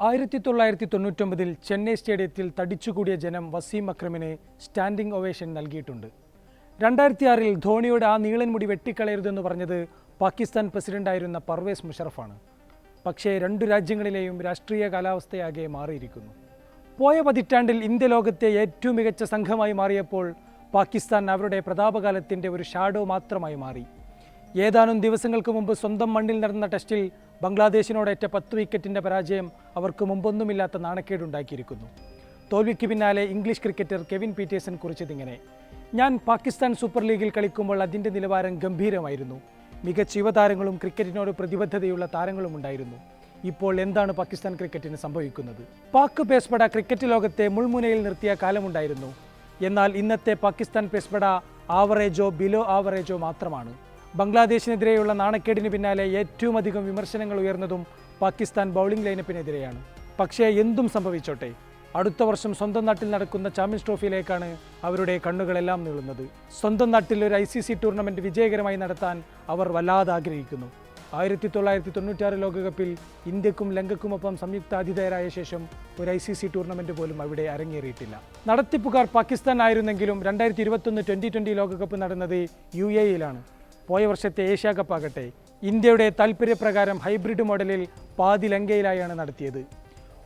ആയിരത്തി തൊള്ളായിരത്തി തൊണ്ണൂറ്റൊമ്പതിൽ ചെന്നൈ സ്റ്റേഡിയത്തിൽ തടിച്ചുകൂടിയ ജനം വസീം അക്രമിനെ സ്റ്റാൻഡിംഗ് ഒവേഷൻ നൽകിയിട്ടുണ്ട്. രണ്ടായിരത്തി ആറിൽ ധോണിയുടെ ആ നീളൻ മുടി വെട്ടിക്കളയരുതെന്ന് പറഞ്ഞത് പാകിസ്ഥാൻ പ്രസിഡന്റായിരുന്ന പർവേസ് മുഷറഫാണ്. പക്ഷേ രണ്ടു രാജ്യങ്ങളിലെയും രാഷ്ട്രീയ കാലാവസ്ഥയാകെ മാറിയിരിക്കുന്നു. പോയ പതിറ്റാണ്ടിൽ ഇന്ത്യ ലോകത്തെ ഏറ്റവും മികച്ച സംഘമായി മാറിയപ്പോൾ പാകിസ്ഥാൻ അവരുടെ പ്രതാപകാലത്തിന്റെ ഒരു ഷാഡോ മാത്രമായി മാറി. ഏതാനും ദിവസങ്ങൾക്ക് മുമ്പ് സ്വന്തം മണ്ണിൽ നടന്ന ടെസ്റ്റിൽ ബംഗ്ലാദേശിനോടേറ്റ പത്ത് വിക്കറ്റിന്റെ പരാജയം അവർക്ക് മുമ്പൊന്നുമില്ലാത്ത നാണക്കേടുണ്ടാക്കിയിരിക്കുന്നു. തോൽവിക്ക് പിന്നാലെ ഇംഗ്ലീഷ് ക്രിക്കറ്റർ കെവിൻ പീറ്റേഴ്സൺ കുറിച്ചതിങ്ങനെ. ഞാൻ പാകിസ്ഥാൻ സൂപ്പർ ലീഗിൽ കളിക്കുമ്പോൾ അതിന്റെ നിലവാരം ഗംഭീരമായിരുന്നു. മികച്ച യുവതാരങ്ങളും ക്രിക്കറ്റിനോട് പ്രതിബദ്ധതയുള്ള താരങ്ങളും ഉണ്ടായിരുന്നു. ഇപ്പോൾ എന്താണ് പാകിസ്ഥാൻ ക്രിക്കറ്റിന് സംഭവിക്കുന്നത്? പാക് പേസ്പട ക്രിക്കറ്റ് ലോകത്തെ മുൾമുനയിൽ നിർത്തിയ കാലമുണ്ടായിരുന്നു. എന്നാൽ ഇന്നത്തെ പാകിസ്ഥാൻ പേസ്പട ആവറേജോ ബിലോ ആവറേജോ മാത്രമാണ്. ബംഗ്ലാദേശിനെതിരെയുള്ള നാണക്കേടിന് പിന്നാലെ ഏറ്റവും അധികം വിമർശനങ്ങൾ ഉയർന്നതും പാകിസ്ഥാൻ ബൗളിംഗ് ലൈനപ്പിനെതിരെയാണ്. പക്ഷേ എന്തും സംഭവിച്ചോട്ടെ അടുത്ത വർഷം സ്വന്തം നാട്ടിൽ നടക്കുന്ന ചാമ്പ്യൻസ് ട്രോഫിയിലേക്കാണ് അവരുടെ കണ്ണുകളെല്ലാം നീളുന്നത്. സ്വന്തം നാട്ടിൽ ഒരു ഐ സി സി ടൂർണമെന്റ് വിജയകരമായി നടത്താൻ അവർ വല്ലാതെ ആഗ്രഹിക്കുന്നു. ആയിരത്തി തൊള്ളായിരത്തി തൊണ്ണൂറ്റാറ് ലോകകപ്പിൽ ഇന്ത്യക്കും ലങ്കക്കുമൊപ്പം സംയുക്ത ആതിഥേയരായ ശേഷം ഒരു ഐ സി സി ടൂർണമെന്റ് പോലും അവിടെ അരങ്ങേറിയിട്ടില്ല. നടത്തിപ്പുകാർ പാകിസ്ഥാൻ ആയിരുന്നെങ്കിലും രണ്ടായിരത്തി ഇരുപത്തൊന്ന് ട്വന്റി ട്വന്റി ലോകകപ്പ് നടന്നത് യുഎയിലാണ് പോയ വർഷത്തെ ഏഷ്യ കപ്പാകട്ടെ ഇന്ത്യയുടെ താൽപ്പര്യപ്രകാരം ഹൈബ്രിഡ് മോഡലിൽ പാതി ലങ്കയിലായാണ് നടത്തിയത്.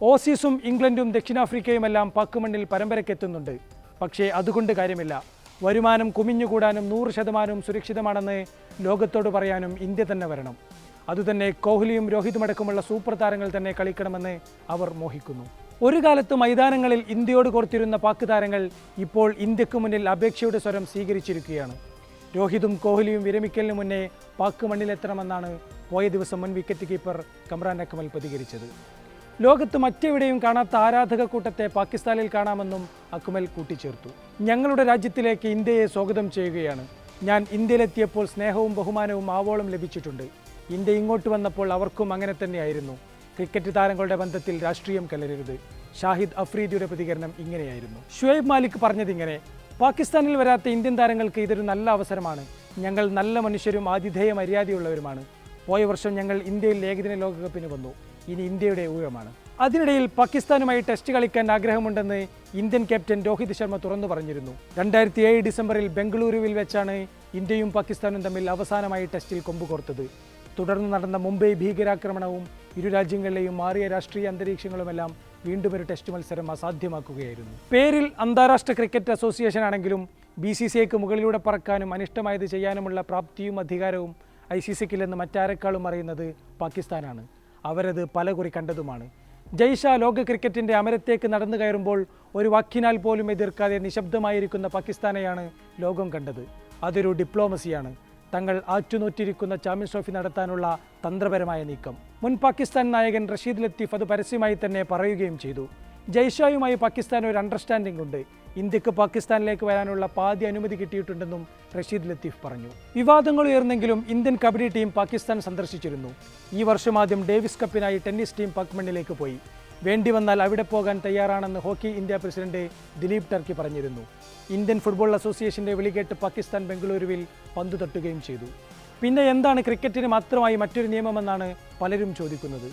ഓസീസും ഇംഗ്ലണ്ടും ദക്ഷിണാഫ്രിക്കയുമെല്ലാം പാക്ക് മണ്ണിൽ പരമ്പരയ്ക്കെത്തുന്നുണ്ട്. പക്ഷേ അതുകൊണ്ട് കാര്യമില്ല. വരുമാനം കുമിഞ്ഞുകൂടാനും നൂറ് ശതമാനവും സുരക്ഷിതമാണെന്ന് ലോകത്തോട് പറയാനും ഇന്ത്യ തന്നെ വരണം. അതുതന്നെ കോഹ്ലിയും രോഹിതുമടക്കമുള്ള സൂപ്പർ താരങ്ങൾ തന്നെ കളിക്കണമെന്ന് അവർ മോഹിക്കുന്നു. ഒരു കാലത്ത് മൈതാനങ്ങളിൽ ഇന്ത്യയോട് കോർത്തിരുന്ന പാക് താരങ്ങൾ ഇപ്പോൾ ഇന്ത്യയ്ക്ക് മുന്നിൽ അപേക്ഷയുടെ സ്വരം സ്വീകരിച്ചിരിക്കുകയാണ്. രോഹിതും കോഹ്ലിയും വിരമിക്കലിന് മുന്നേ പാക് മണ്ണിലെത്തണമെന്നാണ് പോയ ദിവസം മുൻ വിക്കറ്റ് കീപ്പർ കമ്രാൻ അക്മൽ പ്രതികരിച്ചത്. ലോകത്ത് മറ്റെവിടെയും കാണാത്ത ആരാധക കൂട്ടത്തെ പാകിസ്ഥാനിൽ കാണാമെന്നും അക്മൽ കൂട്ടിച്ചേർത്തു. ഞങ്ങളുടെ രാജ്യത്തിലേക്ക് ഇന്ത്യയെ സ്വാഗതം ചെയ്യുകയാണ്. ഞാൻ ഇന്ത്യയിലെത്തിയപ്പോൾ സ്നേഹവും ബഹുമാനവും ആവോളം ലഭിച്ചിട്ടുണ്ട്. ഇന്ത്യ ഇങ്ങോട്ട് വന്നപ്പോൾ അവർക്കും അങ്ങനെ തന്നെയായിരുന്നു. ക്രിക്കറ്റ് താരങ്ങളുടെ ബന്ധത്തിൽ രാഷ്ട്രീയം കലരരുത്. ഷാഹിദ് അഫ്രീദിയുടെ പ്രതികരണം ഇങ്ങനെയായിരുന്നു. ഷുഹൈബ് മാലിക് പറഞ്ഞതിങ്ങനെ പാകിസ്ഥാനിൽ വരാത്ത ഇന്ത്യൻ താരങ്ങൾക്ക് ഇതൊരു നല്ല അവസരമാണ്. ഞങ്ങൾ നല്ല മനുഷ്യരും ആതിഥേയ മര്യാദയുള്ളവരുമാണ്. പോയ വർഷം ഞങ്ങൾ ഇന്ത്യയിൽ ഏകദിന ലോകകപ്പിന് വന്നു. ഇനി ഇന്ത്യയുടെ ഊഴമാണ്. അതിനിടയിൽ പാകിസ്ഥാനുമായി ടെസ്റ്റ് കളിക്കാൻ ആഗ്രഹമുണ്ടെന്ന് ഇന്ത്യൻ ക്യാപ്റ്റൻ രോഹിത് ശർമ്മ തുറന്നു പറഞ്ഞിരുന്നു. രണ്ടായിരത്തി ഏഴ് ഡിസംബറിൽ ബംഗളൂരുവിൽ വെച്ചാണ് ഇന്ത്യയും പാകിസ്ഥാനും തമ്മിൽ അവസാനമായി ടെസ്റ്റിൽ കൊമ്പ് കോർത്തത്. തുടർന്ന് നടന്ന മുംബൈ ഭീകരാക്രമണവും ഇരു രാജ്യങ്ങളിലെയും മാറിയ രാഷ്ട്രീയ അന്തരീക്ഷങ്ങളുമെല്ലാം വീണ്ടും ഒരു ടെസ്റ്റ് മത്സരം അസാധ്യമാക്കുകയായിരുന്നു. പേരിൽ അന്താരാഷ്ട്ര ക്രിക്കറ്റ് അസോസിയേഷൻ ആണെങ്കിലും ബി സി സി ഐക്ക് മുകളിലൂടെ പറക്കാനും അനിഷ്ടമായത് ചെയ്യാനുമുള്ള പ്രാപ്തിയും അധികാരവും ഐ സി സിക്കില്ലെന്ന് മറ്റാരെക്കാളും അറിയുന്നത് പാകിസ്ഥാനാണ്. അവരത് പലകുറി കണ്ടതുമാണ്. ജയ്ഷ ലോക ക്രിക്കറ്റിന്റെ അമരത്തേക്ക് നടന്നു കയറുമ്പോൾ ഒരു വാക്കിനാൽ പോലും എതിർക്കാതെ നിശബ്ദമായിരിക്കുന്ന പാകിസ്ഥാനെയാണ് ലോകം കണ്ടത്. അതൊരു ഡിപ്ലോമസിയാണ് തങ്ങൾ ആറ്റുനോറ്റിരിക്കുന്ന ചാമ്പ്യൻസ് ട്രോഫി നടത്താനുള്ള തന്ത്രപരമായ നീക്കം. മുൻ പാകിസ്ഥാൻ നായകൻ റഷീദ് ലത്തീഫ് അത് പരസ്യമായി തന്നെ പറയുകയും ചെയ്തു. ജയ്ഷായുമായി പാകിസ്ഥാൻ ഒരു അണ്ടർസ്റ്റാൻഡിംഗ് ഉണ്ട്. ഇന്ത്യയ്ക്ക് പാകിസ്ഥാനിലേക്ക് വരാനുള്ള പാതി അനുമതി കിട്ടിയിട്ടുണ്ടെന്നും റഷീദ് ലത്തീഫ് പറഞ്ഞു. വിവാദങ്ങൾ ഉയർന്നെങ്കിലും ഇന്ത്യൻ കബഡി ടീം പാകിസ്ഥാൻ സന്ദർശിച്ചിരുന്നു. ഈ വർഷം ആദ്യം ഡേവിസ് കപ്പിനായി ടെന്നീസ് ടീം പക്മണ്ണിലേക്ക് പോയി. വേണ്ടി വന്നാൽ അവിടെ പോകാൻ തയ്യാറാണെന്ന് hockey India president Dilip Tirkey പറഞ്ഞിരുന്നു. ഇന്ത്യൻ ഫുട്ബോൾ അസോസിയേഷന്റെ വിളികേട്ട് പാകിസ്ഥാൻ ബംഗളൂരുവിൽ പന്തു തട്ടുകയും ചെയ്തു. പിന്നെ എന്താണ് ക്രിക്കറ്റിന് മാത്രമായി മറ്റൊരു നിയമമെന്നാണ് പലരും ചോദിക്കുന്നത്.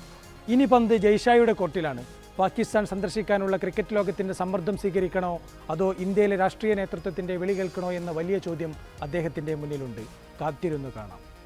ഇനി പന്ത് ജയ്ഷായുടെ കോർട്ടിലാണ്. പാകിസ്ഥാൻ സന്ദർശിക്കാനുള്ള ക്രിക്കറ്റ് ലോകത്തിന്റെ സമ്മർദ്ദം സ്വീകരിക്കണോ? അതോ ഇന്ത്യയിലെ രാഷ്ട്രീയ നേതൃത്വത്തിന്റെ വിളി കേൾക്കണോ എന്ന വലിയ ചോദ്യം അദ്ദേഹത്തിന്റെ മുന്നിലുണ്ട്. കാത്തിരുന്നു കാണാം.